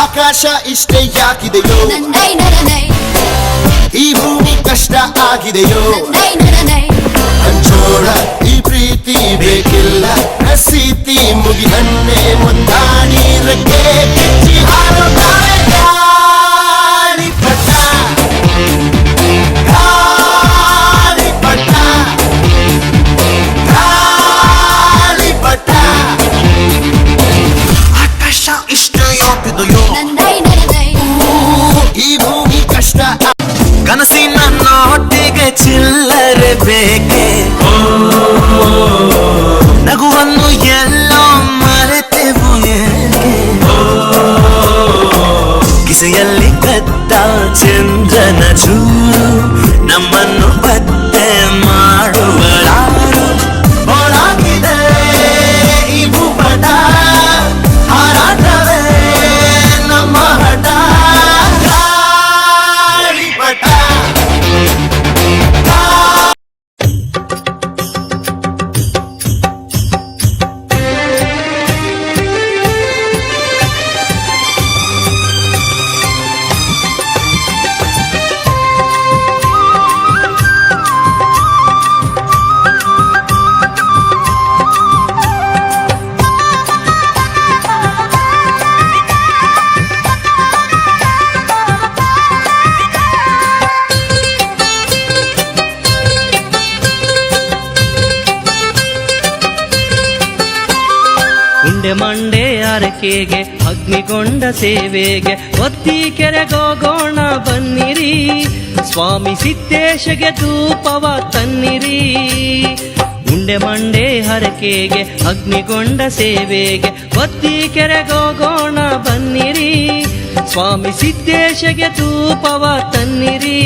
ಆಕಾಶ ಇಷ್ಟೇ ಯಾಕಿದೆಯೋ ಈ ಭೂಮಿ ಕಷ್ಟ ಆಗಿದೆಯೋ? ಅಂಜೋಳ ಈ ಪ್ರೀತಿ ಬೇಕಿಲ್ಲ. ಉಂಡೆ ಮಂಡೆ ಅರಕೆಗೆ, ಅಗ್ನಿಗೊಂಡ ಸೇವೆಗೆ. ಒತ್ತಿ ಕೆರೆಗೋಗೋಣ ಬನ್ನಿರಿ, ಸ್ವಾಮಿ ಸಿದ್ದೇಶಗೆ ಧೂಪವ ತನ್ನಿರಿ. ಉಂಡೆ ಮಂಡೆ ಹರಕೆಗೆ ಅಗ್ನಿಗೊಂಡ ಸೇವೆಗೆ. ಒತ್ತಿ ಕೆರೆಗೋಗೋಣ ಬನ್ನಿರಿ, ಸ್ವಾಮಿ ಸಿದ್ದೇಶಗೆ ಧೂಪವ ತನ್ನಿರಿ.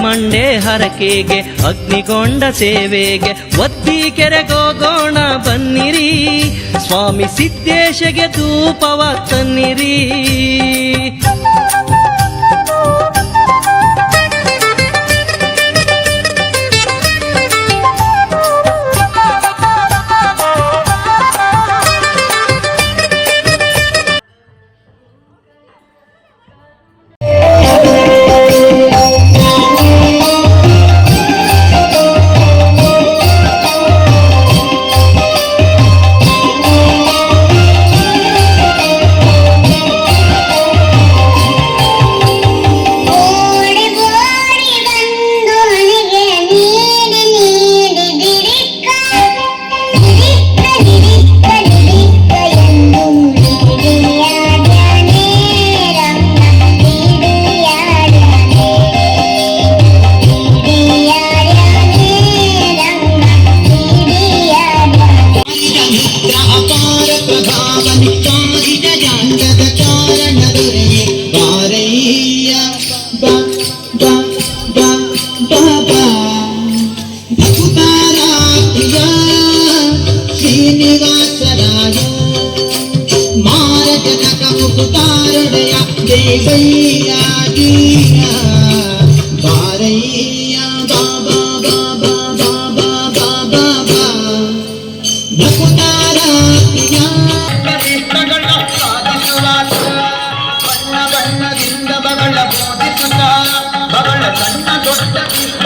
ಮಂಡೆ ಹರಕೆಗೆ ಅಗ್ನಿಗೊಂಡ ಸೇವೆಗೆ. ಒತ್ತಿ ಕೆರೆಗೋಗೋಣ ಬನ್ನಿರಿ ಸ್ವಾಮಿ ಸಿದ್ದೇಶಗೆ ಧೂಪವ ತನ್ನಿರಿ பாரடையா தேவையாகியா பாரையா பாபா பாபா பாபா பாபா பா நகுதாராயா ಬಗಳ ಬಗಳ ಸಣ್ಣ ದೊಡ್ಡ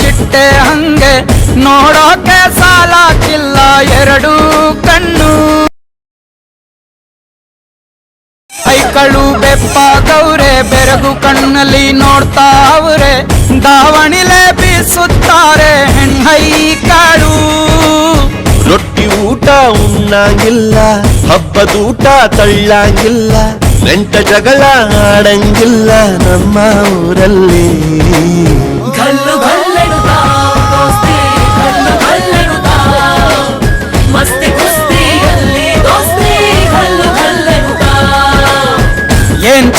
ಚಿಟ್ಟೆ ಹಂಗೆ ನೋಡೋಕೆ ಸಾಲಾಕಿಲ್ಲ ಎರಡು ಕಣ್ಣು. ಕೈಕಳು ಬೆಪ್ಪ ಗೌರೆ, ಬೆರಗು ಕಣ್ಣಲ್ಲಿ ನೋಡ್ತಾ ಅವ್ರೆ. ದಾವಣಿಲೆ ಬೀಸುತ್ತಾರೆ ಹೆಣ್ಣೈ ಕಾಳು ರೊಟ್ಟಿ ಊಟ ಉಣ್ಣಂಗಿಲ್ಲ ಹಬ್ಬದೂಟ ತಳ್ಳಂಗಿಲ್ಲ, ನೆಂಟ ಜಗಳ ಆಡಂಗಿಲ್ಲ ನಮ್ಮ ಊರಲ್ಲಿ.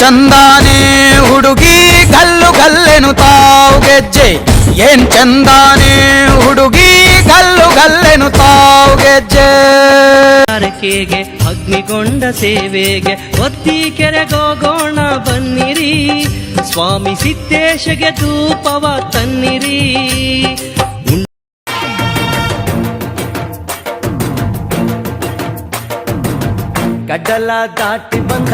ಚಂದಾನೆ ಹುಡುಗಿ ಗಲ್ಲು ಗಲ್ಲೆನು ತಾವು ಗೆಜ್ಜೆ. ಏನ್ ಚಂದಾನೆ ಹುಡುಗಿ ಗಲ್ಲು ಗಲ್ಲೆನು ತಾವು ಗೆಜ್ಜೆ. ಅರಕೆಗೆ ಅಗ್ನಿಗೊಂಡ ಸೇವೆಗೆ ಒತ್ತಿ ಕೆರೆಗೋಗೋಣ ಬನ್ನಿರಿ. ಸ್ವಾಮಿ ಸಿದ್ದೇಶಗೆ ಧೂಪವ ತನ್ನಿರಿ. ಗಡ್ಡಲ ದಾಟಿ ಬಂದ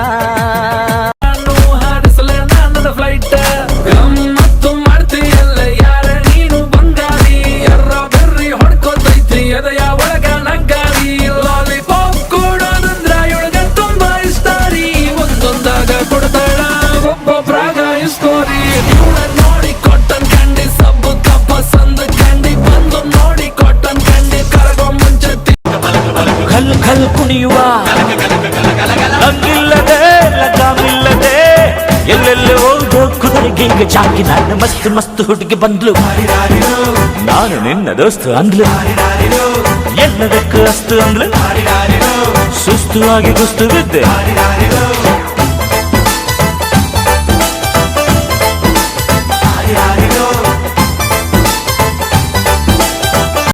ಖಲ್ ಕುಣಿಯುವ. ಹಂಗಿಲ್ಲದೆ ಲಗಾಮಿಲ್ಲದೆ ಎಲ್ಲೆಲ್ಲಿ ಹೋಗೋ ಕುದುರೆಗೆ ಹಿಂಗ ಜಾಕಿ ನಾನು ಮಸ್ತ್ ಮಸ್ತ್ ಹುಡುಗಿ ಬಂದ್ಲು. ನಾನು ನಿನ್ನ ದೋಸ್ತು ಅಂದ್ಲು. ಎಲ್ಲದಕ್ಕೂ ಅಷ್ಟು ಅಂದ್ಲು. ಸುಸ್ತು ಆಗಿ ಕುಸ್ತು ಬಿದ್ದೆ.